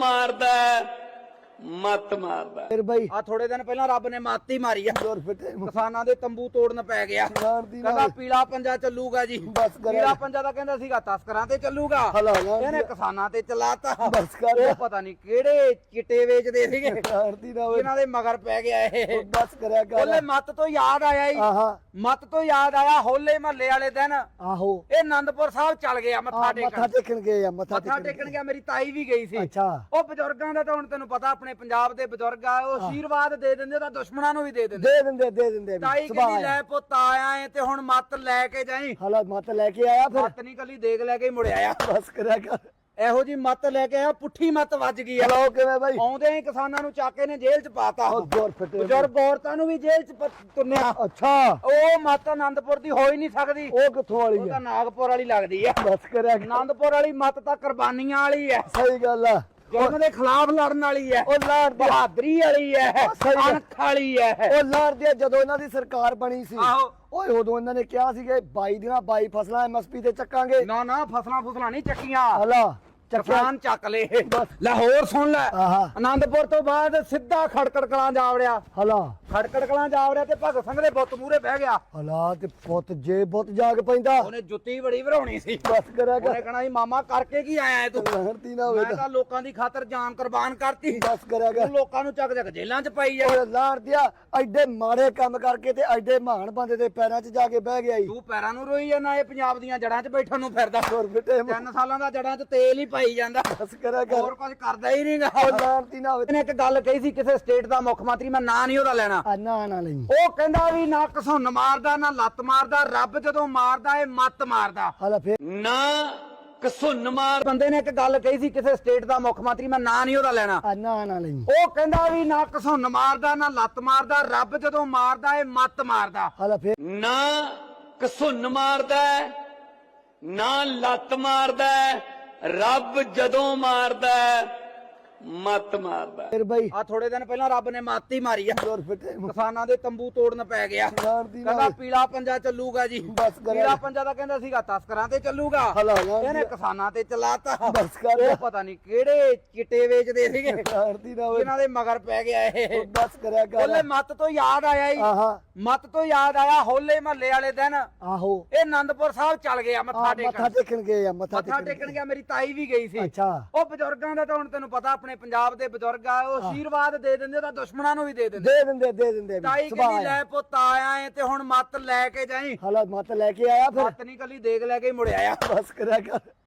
ਮਾਰਦਾ ਹੈ, ਮੱਤ ਮਾਰਦਾ। ਫਿਰ ਬਾਈ ਆ ਥੋੜੇ ਦਿਨ ਪਹਿਲਾਂ ਰੱਬ ਨੇ ਮਾਤੀ ਮਾਰੀ ਆ। ਦੌਰ ਫਿੱਟੇ। ਕਿਸਾਨਾਂ ਦੇ ਤੰਬੂ ਤੋੜਨ ਪੈ ਗਿਆ। ਦੀ ਕਹਿੰਦਾ ਪੀਲਾ ਪੰਜਾ ਚੱਲੂਗਾ ਜੀ। ਬਸ ਕਰ। ਪੀਲਾ ਪੰਜਾ ਤਾਂ ਕਹਿੰਦਾ ਸੀਗਾ ਤਸਕਰਾਂ ਤੇ ਚੱਲੂਗਾ। ਹਲਾ ਇਹਨੇ ਕਿਸਾਨਾਂ ਤੇ ਚਲਾਤਾ। ਬਸ ਕਰ। ਉਹ ਪਤਾ ਨਹੀਂ ਕਿਹੜੇ ਚਿੱਟੇ ਵੇਚਦੇ ਸੀਗੇ। ਲਾਣ ਦੀ ਇਹਨਾਂ ਦੇ ਮਗਰ ਪੈ ਗਿਆ ਇਹ। ਬਸ ਕਰਿਆ ਕਰ। ਹੋਲੇ ਮੱਤ ਤੋਂ ਯਾਦ ਆਇਆ ਹੀ ਆਹਾ। ਮੱਤ ਤੋਂ ਯਾਦ ਆਇਆ ਹੋਲੇ ਮਹੱਲੇ ਵਾਲੇ ਦਿਨ। ਆਹੋ। ਇਹ ਆਨੰਦਪੁਰ ਸਾਹਿਬ ਚੱਲ ਗਿਆ ਮੱਥਾ ਆ ਮੱਥਾ ਟੇਕਣ ਟੇਕਣ ਗਏ ਆ ਮੱਥਾ ਮੱਥਾ ਟੇਕਣ ਗਿਆ ਮੇਰੀ ਤਾਈ ਵੀ ਗਈ ਸੀ। ਅੱਛਾ। ਉਹ ਬਜ਼ੁਰਗਾਂ ਦਾ ਤਾਂ ਹੁਣ ਤੈਨੂੰ ਪਤਾ ਆਪਣੇ ਪੰਜਾਬ ਦੇ ਬਜ਼ੁਰਗ ਆ ਉਹ ਆਸ਼ੀਰਵਾਦ ਦੇ ਦਿੰਦੇ ਤਾਂ ਦੁਸ਼ਮਣਾਂ ਨੂੰ ਵੀ ਦੇ ਦਿੰਦੇ। ਦੇ ਦਿੰਦੇ ਦੇ ਦਿੰਦੇ ਤਾਈ ਕਹਿੰਦੀ ਆ। ਲੈ ਪੁੱਤ ਆਇਆ ਏ ਤੇ ਹੁਣ ਮੱਤ ਲੈ ਕੇ ਜਾਈ। ਹਲਾ ਮੱਤ ਲੈ ਕੇ ਆਇਆ ਫਿਰ? ਮੱਤ ਨਹੀਂ ਕੱਲੀ ਦੇਖ ਲੈ ਕੇ ਹੀ ਮੁੜਿਆ ਆ। ਬਸ ਕਰਿਆ ਕਰ। ਇਹੋ ਜੀ ਮੱਤ ਲੈ ਕੇ ਆਇਆ ਪੁੱਠੀ ਮੱਤ ਵੱਜ ਗਈ ਆ। ਹਲੋ ਕਿਵੇਂ ਬਾਈ? ਆਉਂਦੇ ਹੀ ਕਿਸਾਨਾਂ ਨੂੰ ਚੱਕ ਨੇ ਜੇਲ੍ਹ ਚ ਪਾਤਾ। ਉਹ ਬਜ਼ੁਰਗ ਔਰਤਾਂ ਨੂੰ ਵੀ ਜੇਲ੍ਹ ਚ ਤੁੰਨਿਆ। ਅੱਛਾ। ਉਹ ਮੱਤ ਆਨੰਦਪੁਰ ਦੀ ਹੋ ਹੀ ਨਹੀਂ ਸਕਦੀ। ਉਹ ਕਿੱਥੋਂ ਵਾਲੀ ਉਹ ਆ? ਤਾਂ ਨਾਗਪੁਰ ਵਾਲੀ ਲੱਗਦੀ ਆ। ਬਸ ਕਰਿਆ ਕਰ। ਆਨੰਦਪੁਰ ਵਾਲੀ ਮੱਤ ਤਾਂ ਕੁਰਬਾਨੀਆਂ ਵਾਲੀ ਹੈ ਸਹੀ ਗੱਲ ਆ। ਜ਼ੁਲਮ ਦੇ ਖਿਲਾਫ ਲੜਨ ਵਾਲੀ ਹੈ ਉਹ ਲਾੜ ਦੀ ਬਹਾਦਰੀ ਵਾਲੀ ਹੈ। ਅਣਖ ਵਾਲੀ ਹੈ। ਉਹ ਲਾੜ ਦੀ ਜਦੋਂ ਇਹਨਾਂ ਦੀ ਸਰਕਾਰ ਬਣੀ ਸੀ। ਆਹੋ। ਓਏ ਉਦੋਂ ਇਹਨਾਂ ਨੇ ਕਿਹਾ ਸੀ ਕਿ 22 ਦੀਆਂ 22 ਫਸਲਾਂ ਐਮਐਸਪੀ ਤੇ ਚੱਕਾਂਗੇ। ਨਾ ਨਾ ਫਸਲਾਂ ਫਸਲਾਂ ਨਹੀਂ ਚੱਕੀਆਂ। ਹਲਾ ਕਿਸਾਨ ਚੱਕ ਲੇ। ਲਾਹੌਰ ਸੁਣ ਲੈ। ਆਹਾ। ਆਨੰਦਪੁਰ ਤੋਂ ਬਾਅਦ ਸਿੱਧਾ ਖੜਕੜ ਕਲਾਂ ਜਾ ਵੜਿਆ। ਹਲਾ। ਖੜਕੜ ਕਲਾਂ ਜਾ ਵੜਿਆ ਤੇ ਭਗਤ ਸਿੰਘ ਦੇ ਬੁੱਤ ਮੂਰੇ ਬਹਿ ਗਿਆ। ਹਲਾ ਤੇ ਪੁੱਤ ਜੇ ਪੁੱਤ ਜਾਗ ਪੈਂਦਾ। ਉਹਨੇ ਜੁੱਤੀ ਬੜੀ ਭਰਾਉਣੀ ਸੀ। ਬਸ ਕਰਿਆ ਕਰ। ਉਹਨੇ ਕਹਣਾ ਸੀ ਮਾਮਾ ਕਰਕੇ ਕੀ ਆਇਆ ਤੂੰ? ਲਹਿਰਤੀ ਨਾ ਹੋਵੇ ਮੈਂ ਤਾਂ। ਲੋਕਾਂ ਦੀ ਖਾਤਰ ਜਾਨ ਕੁਰਬਾਨ ਕਰਤੀ। ਬਸ ਕਰਿਆ ਤੂੰ ਕਰ ਲੋਕਾਂ ਨੂੰ ਚੱਕ ਚੱਕ ਜੇਲ੍ਹਾਂ 'ਚ ਪਾਈ ਜਾ ਓਏ ਲਾੜ ਦਿਆ ਐਡੇ ਮਾੜੇ ਕੰਮ ਕਰਕੇ ਤੇ ਐਡੇ ਮਹਾਨ ਬੰਦੇ ਦੇ ਪੈਰਾਂ 'ਚ ਜਾ ਕੇ ਬਹਿ ਗਿਆ ਈ। ਤੂੰ ਪੈਰਾਂ ਨੂੰ ਰੋਈ ਜਾਂਦਾ ਇਹ ਪੰਜਾਬ ਦੀਆਂ ਜੜ੍ਹਾਂ 'ਚ ਬੈਠਣ ਨੂੰ ਫਿਰਦਾ। ਹੋਰ ਬਿਟੇ ਤਿੰਨ ਸਾਲਾਂ ਦਾ ਜੜ੍ਹਾਂ 'ਚ ਤੇਲ ਹੀ ਪਾਈ ਜਾਂਦਾ। ਬਸ ਕਰਿਆ ਕਰ। ਹੋਰ ਕੁਝ ਕਰਦਾ ਹੀ ਨਹੀਂਗਾ ਲਾੜਤੀ ਨਾ ਹੋਵੇ। ਇਹਨੇ ਇੱਕ ਗੱਲ ਕਹੀ ਸੀ ਕਿਸੇ ਸਟੇਟ ਦਾ ਮੁੱਖ ਮੰਤਰੀ ਮੈਂ ਨਾਂ ਨਹੀਂ ਉਹਦਾ ਲੈਣਾ। ਆ ਨਾ ਨਾ ਲਈ ਉਹ ਕਹਿੰਦਾ ਵੀ ਨਾ ਘਸੁੰਨ ਮਾਰਦਾ ਨਾ ਲੱਤ ਮਾਰਦਾ ਰੱਬ ਜਦੋਂ ਮਾਰਦਾ ਏ ਮੱਤ ਮਾਰਦਾ। ਹਲਾ ਫੇਰ। ਨਾ ਕਸੁੰਨ ਮਾਰ ਬੰਦੇ ਨੇ ਇੱਕ ਗੱਲ ਕਹੀ ਸੀ ਕਿਸੇ ਸਟੇਟ ਦਾ ਮੁੱਖ ਮੰਤਰੀ ਮੈਂ ਨਾਂ ਨਹੀਂ ਉਹਦਾ ਲੈਣਾ। ਆ ਨਾ ਨਾ ਲਈ ਉਹ ਕਹਿੰਦਾ ਵੀ ਨਾ ਘਸੁੰਨ ਮਾਰਦਾ ਨਾ ਲੱਤ ਮਾਰਦਾ ਰੱਬ ਜਦੋਂ ਮਾਰਦਾ ਏ ਮੱਤ ਮਾਰਦਾ। ਹਲਾ ਫੇਰ। ਨਾ ਕਸੁੰਨ ਮਾਰਦਾ ਨਾ ਲੱਤ ਮਾਰਦਾ। ਰੱਬ ਜਦੋਂ ਮਾਰਦਾ ਮੱਤ ਮਾਰਦਾ। ਹੈ। ਫੇਰ ਬਾਈ ਆ ਥੋੜੇ ਦਿਨ ਪਹਿਲਾਂ ਰੱਬ ਨੇ ਮਾਤੀ ਮਾਰੀ ਆ। ਦੌਰ ਫਿੱਟੇ ਕਿਸਾਨਾਂ ਦੇ ਤੰਬੂ ਤੋੜਨ ਪੈ ਗਿਆ। ਦੀ ਕਹਿੰਦਾ ਪੀਲਾ ਪੰਜਾ ਚੱਲੂਗਾ ਜੀ। ਬਸ ਕਰ। ਪੀਲਾ ਪੰਜਾ ਤਾਂ ਕਹਿੰਦਾ ਸੀਗਾ ਤਸਕਰਾਂ ਤੇ ਚੱਲੂਗਾ। ਹਲਾ ਇਹਨੇ ਕਿਸਾਨਾਂ ਤੇ ਚਲਾਤਾ। ਬਸ ਕਰ। ਉਹ ਪਤਾ ਨਹੀਂ ਕਿਹੜੇ ਚਿੱਟੇ ਵੇਚਦੇ ਸੀਗੇ। ਦੀ ਇਹਨਾਂ ਦੇ ਮਗਰ ਪੈ ਗਿਆ ਇਹ। ਬਸ ਕਰਿਆ ਹੋਲੇ ਕਰ ਮੱਤ ਤੋਂ ਯਾਦ ਆਇਆ ਹੀ ਆਹਾ। ਮੱਤ ਤੋਂ ਯਾਦ ਆਇਆ ਹੋਲੇ ਮਹੱਲੇ ਵਾਲੇ ਦਿਨ। ਆਹੋ। ਇਹ ਆਨੰਦਪੁਰ ਸਾਹਿਬ ਚੱਲ ਗਿਆ ਮੱਥਾ ਆ ਮੱਥਾ ਟੇਕਣ। ਟੇਕਣ ਗਏ ਆ ਮੱਥਾ ਮੱਥਾ ਟੇਕਣ ਗਿਆ ਮੇਰੀ ਤਾਈ ਵੀ ਗਈ ਸੀ। ਅੱਛਾ। ਉਹ ਬਜ਼ੁਰਗਾਂ ਦਾ ਤਾਂ ਹੁਣ ਤੈਨੂੰ ਪਤਾ ਆਪਣੇ ਪੰਜਾਬ ਦੇ ਬਜ਼ੁਰਗ ਆ ਉਹ ਆਸ਼ੀਰਵਾਦ ਦੇ ਦਿੰਦੇ ਤਾਂ ਦੁਸ਼ਮਣਾਂ ਨੂੰ ਵੀ ਦੇ ਦਿੰਦੇ। ਦੇ ਦਿੰਦੇ ਦੇ ਦਿੰਦੇ ਤਾਈ ਕਹਿੰਦੀ। ਲੈ ਪੁੱਤ ਆਇਆ ਏ ਤੇ ਹੁਣ ਮੱਤ ਲੈ ਕੇ ਜਾਈ। ਹਲਾ ਮੱਤ ਲੈ ਕੇ ਆਇਆ ਫਿਰ। ਮੱਤ ਨਹੀਂ ਕੱਲੀ ਦੇਖ ਲੈ ਕੇ ਮੁੜਿਆ ਆ ਬਸ ਕਰਿਆ ਕਰ।